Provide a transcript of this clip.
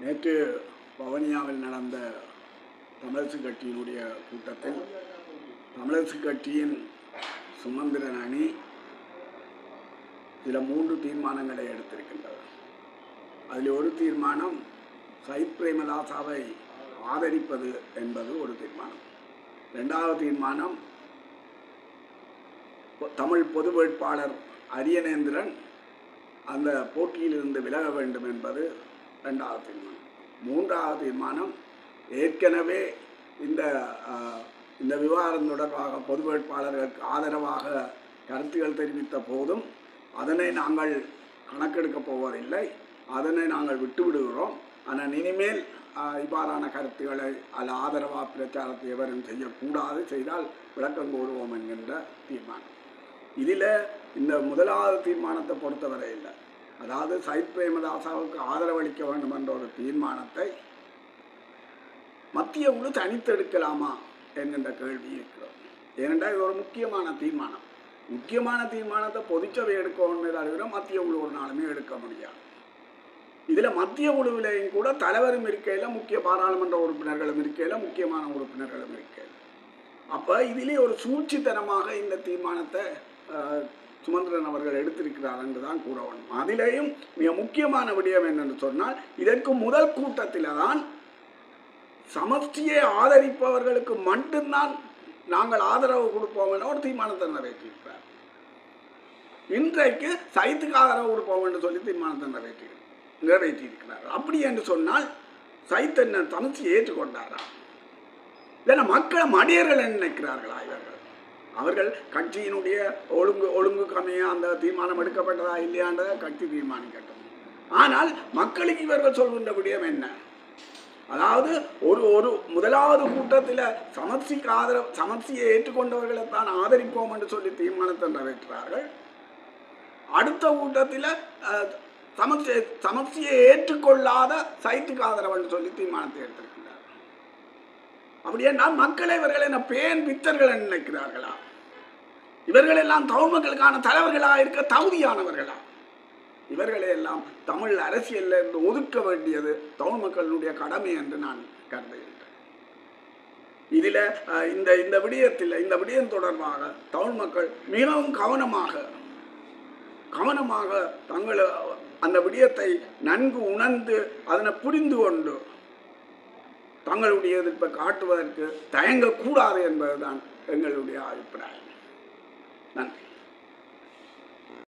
நேற்று பவனியாவில் நடந்த தமிழரசு கட்சியினுடைய கூட்டத்தில் தமிழரசு கட்சியின் சுமந்திரன் அணி சில மூன்று தீர்மானங்களை எடுத்திருக்கின்றது. அதில் ஒரு தீர்மானம் சயித் பிரேமதாசாவை ஆதரிப்பது என்பது ஒரு தீர்மானம். ரெண்டாவது தீர்மானம் பொ- தமிழ் பொது வேட்பாளர் அரியநேந்திரன் அந்த போட்டியிலிருந்து விலக வேண்டும் என்பது ரெண்டாவது தீர்மானம் மூன்றாவது தீர்மானம் ஏற்கனவே இந்த இந்த விவகாரம் தொடர்பாக பொது வேட்பாளர்களுக்கு ஆதரவாக கருத்துக்கள் தெரிவித்த போதும் அதனை நாங்கள் கணக்கெடுக்கப் போவதில்லை. அதனை நாங்கள் விட்டுவிடுகிறோம். ஆனால் இனிமேல் இவ்வாறான கருத்துக்களை அல்ல ஆதரவா பிரச்சாரத்தை எவரும் செய்யக்கூடாது செய்தால் விளக்கம் கூறுவோம் என்கின்ற தீர்மானம். இதில் இந்த முதலாவது தீர்மானத்தை பொறுத்தவரை இல்லை. அதாவது சயித் பிரேமதாசாவுக்கு ஆதரவளிக்க வேண்டும் என்ற ஒரு தீர்மானத்தை மத்திய குழு தனித்தெடுக்கலாமா என்கின்ற கேள்வி இருக்கிறோம் ஏனென்றால் இது ஒரு முக்கியமான தீர்மானம். முக்கியமான தீர்மானத்தை பொதுச்சபை எடுக்கணுமே தவிர மத்திய குழு ஒரு நாளுமே எடுக்க முடியாது. இதில் மத்திய குழுவிலையும் கூட தலைவரும் இருக்கையில் முக்கிய பாராளுமன்ற உறுப்பினர்களும் இருக்கையில் முக்கியமான உறுப்பினர்களும் இருக்கையில். அப்போ இதிலே ஒரு சூழ்ச்சித்தனமாக இந்த தீர்மானத்தை அஹ், சுமந்திரன் அவர்கள் எடுத்திருக்கிறார் என்று தான் கூற வேண்டும். அதிலேயும் மிக முக்கியமான விடயம் என்னென்று சொன்னால் இதற்கு முதல் கூட்டத்தில் தான் சமஷ்டியை ஆதரிப்பவர்களுக்கு மட்டும்தான் நாங்கள் ஆதரவு கொடுப்போம் என ஒரு தீர்மானத்தை நிறைவேற்றியிருக்கிறார். இன்றைக்கு சைத்துக்கு ஆதரவு கொடுப்போம் என்று சொல்லி தீர்மானத்தை நிறைவேற்றி நிறைவேற்றியிருக்கிறார். அப்படி என்று சொன்னால் சைத் என்ன சமஷ்டியை ஏற்றுக்கொண்டாரா? இல்லைன்னா மக்களை மடியர்கள் என்ன நினைக்கிறார்களா இவர்கள்? அவர்கள் கட்சியினுடைய ஒழுங்கு ஒழுங்கு கம்மியாக அந்த தீர்மானம் எடுக்கப்பட்டதா இல்லையான்றதை கட்சி தீர்மானிக்கட்டும். ஆனால் மக்களுக்கு இவர்கள் சொல்கின்ற விடயம் என்ன? அதாவது ஒரு ஒரு முதலாவது கூட்டத்தில் சமர்சிக்கு ஆதரவு சமர்சியை ஏற்றுக்கொண்டவர்களை தான் ஆதரிப்போம் என்று சொல்லி தீர்மானத்தை நிறைவேற்றார்கள் அடுத்த கூட்டத்தில் அஹ், சமர்சி சமர்சியை ஏற்றுக்கொள்ளாத சைத்துக்கு ஆதரவு என்று சொல்லி தீர்மானத்தை எடுத்திருக்கிறார் அப்படியே நான் மக்களை இவர்கள் என்ன பேன் பித்தர்கள் நினைக்கிறார்களா? இவர்கள் எல்லாம் தமிழ் தலைவர்களாக இருக்க தகுதியானவர்களா? இவர்களை எல்லாம் தமிழ் அரசியலில் இருந்து ஒதுக்க வேண்டியது தமிழ் மக்களுடைய கடமை என்று நான் கருதுகின்றேன். இதில் இந்த இந்த விடயத்தில் இந்த விடயம் தொடர்பாக தமிழ் மக்கள் மிகவும் கவனமாக கவனமாக தங்கள் அந்த விடயத்தை நன்கு உணர்ந்து அதனை புரிந்து கொண்டு தங்களுடைய எதிர்ப்பை காட்டுவதற்கு தயங்கக்கூடாது என்பதுதான் எங்களுடைய அபிப்பிராயம். நன்றி.